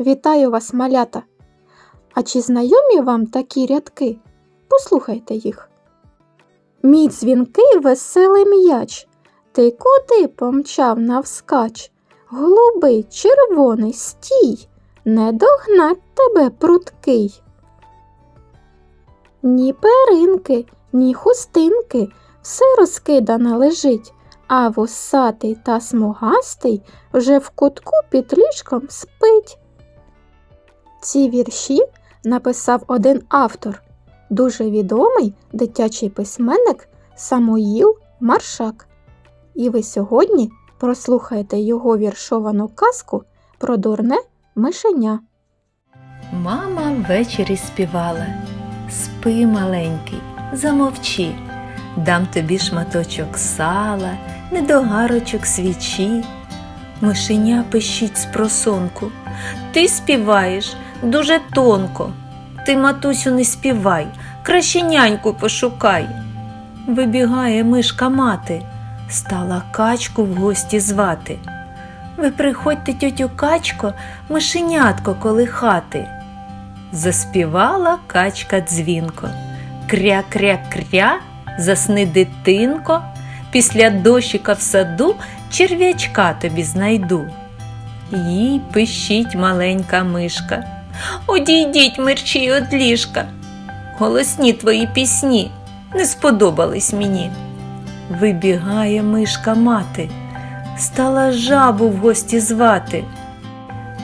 Вітаю вас, малята! А чи знайомі вам такі рядки? Послухайте їх. Мій дзвінкий веселий м'яч, ти куди помчав навскач? Голубий, червоний, стій, не догнать тебе пруткий. Ні перинки, ні хустинки, все розкидане лежить, а вусатий та смугастий вже в кутку під ліжком спить. Ці вірші написав один автор, дуже відомий дитячий письменник Самуїл Маршак. І ви сьогодні прослухаєте його віршовану казку про дурне мишеня. Мама ввечері співала. Спи, маленький, замовчи, дам тобі шматочок сала, недогарочок свічі. Мишеня пищить з просонку. Ти співаєш дуже тонко. Ти, матусю, не співай, краще няньку пошукай. Вибігає мишка мати, стала качку в гості звати. Ви приходьте, тьотю качко, мишенятко колихати. Заспівала качка дзвінко. Кря-кря-кря, засни дитинко, після дощика в саду черв'ячка тобі знайду. Їй пищить маленька мишка. Одійдіть мерчі од ліжка. Голосні твої пісні не сподобались мені. Вибігає мишка мати, стала жабу в гості звати.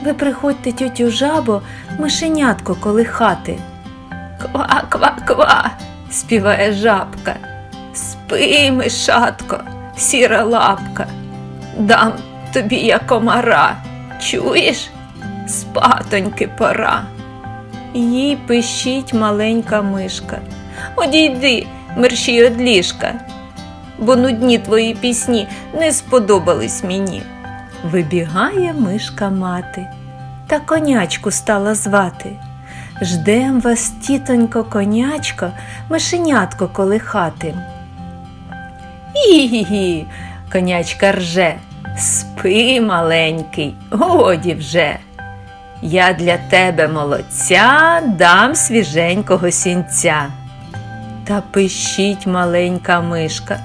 Ви приходьте, тьотю жабо, мишенятко колихати. Ква, ква, ква, співає жабка. Спи, мишатко, сіра лапка, дам тобі я комара. Чуєш? Спатоньки пора. Їй пищить маленька мишка. Одійди, мерщій од ліжка, бо нудні твої пісні не сподобались мені. Вибігає мишка мати, та конячку стала звати. Ждем вас, тітонько, конячко, мишенятко колихати. Гі-гі-гі, конячка рже, спи, маленький, годі вже. Я для тебе молодця дам свіженького сінця. Та пищить маленька мишка.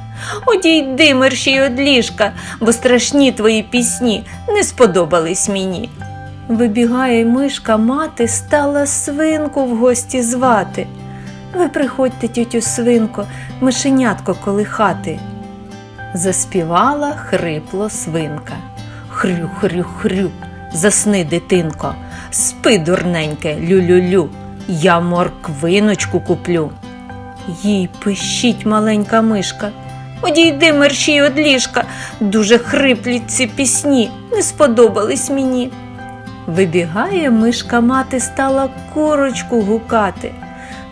Одійди, мерщій од ліжка, бо страшні твої пісні не сподобались мені. Вибігає мишка мати, стала свинку в гості звати. Ви приходьте, тютю свинко, мишенятко колихати. Заспівала хрипло свинка. Хрю, хрю, хрю, засни, дитинко, спи, дурненьке, лю-лю-лю, я морквиночку куплю. Їй пищить маленька мишка. Одійди мерщій од ліжка, дуже хриплі ці пісні, не сподобались мені. Вибігає мишка мати, стала курочку гукати.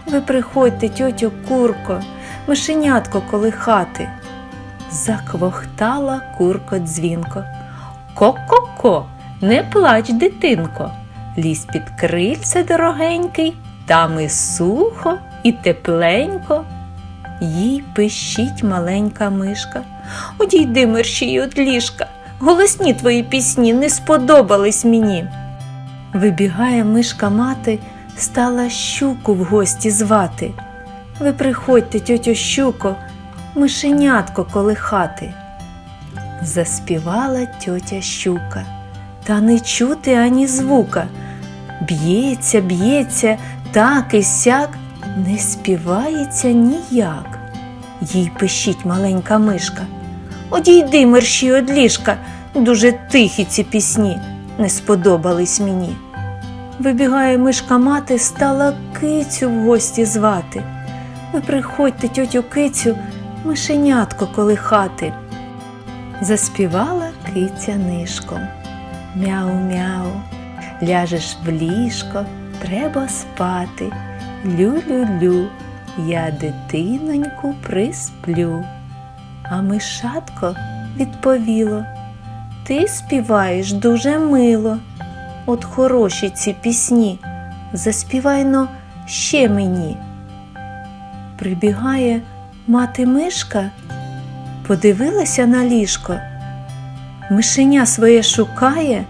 Ви приходьте, тьотю курко, мишенятко колихати. Заквохтала курко дзвінко. Ко-ко-ко, не плач, дитинко, лізь під крильце дорогенький, там і сухо, і тепленько. Їй пищить маленька мишка. Одійди мерщій от ліжка, голосні твої пісні не сподобались мені. Вибігає мишка мати, стала щуку в гості звати. Ви приходьте, тьотю щуко, мишенятко колихати. Заспівала тьотя щука, та не чути ані звука. Б'ється, б'ється, так і сяк, не співається ніяк. Їй пищить маленька мишка. Одійди, мерщій од ліжка, дуже тихі ці пісні, не сподобались мені. Вибігає мишка мати, стала кицю в гості звати. Ви приходьте, тьотю кицю, мишенятко колихати. Заспівала киця нишком. Мяу-мяу, ляжеш в ліжко, треба спати. Лю-лю-лю, я дитиноньку присплю. А мишатко відповіло, ти співаєш дуже мило. От хороші ці пісні, заспівайно ще мені. Прибігає мати мишка, подивилася на ліжко, мишеня своє шукає,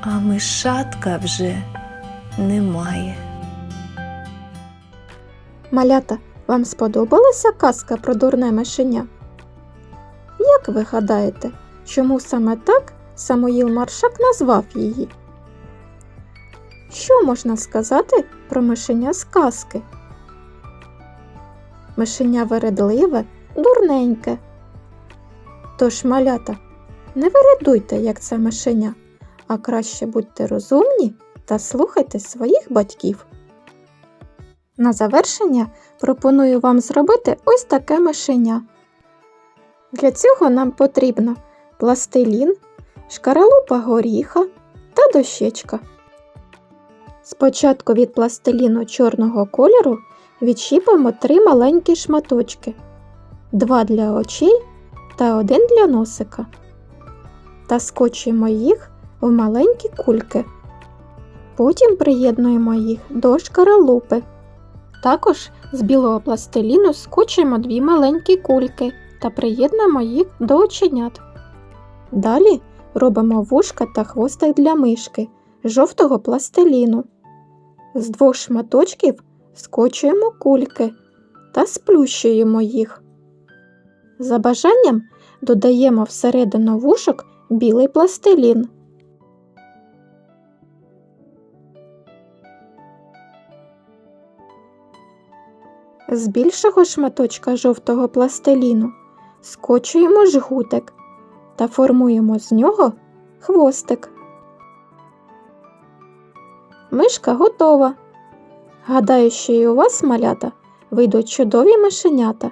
а мишатка вже немає. Малята, вам сподобалася казка про дурне мишеня? Як ви гадаєте, чому саме так Самоїл Маршак назвав її? Що можна сказати про мишеня з казки? Мишеня вередливе, дурненьке. Тож, малята, не вередуйте, як це мишеня, а краще будьте розумні та слухайте своїх батьків. На завершення пропоную вам зробити ось таке мишеня. Для цього нам потрібно пластилін, шкаралупа горіха та дощечка. Спочатку від пластиліну чорного кольору відщіпимо три маленькі шматочки, два для очей та один для носика. Та скочуємо їх в маленькі кульки. Потім приєднуємо їх до шкаралупи. Також з білого пластиліну скочуємо дві маленькі кульки та приєднуємо їх до оченят. Далі робимо вушка та хвостик для мишки жовтого пластиліну. З двох шматочків скочуємо кульки та сплющуємо їх. За бажанням додаємо всередину вушок білий пластилін. З більшого шматочка жовтого пластиліну скочуємо жгутик та формуємо з нього хвостик. Мишка готова. Гадаю, що і у вас, малята, вийдуть чудові мишенята.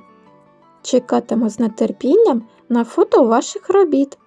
Чекатиму з нетерпінням на фото ваших робіт.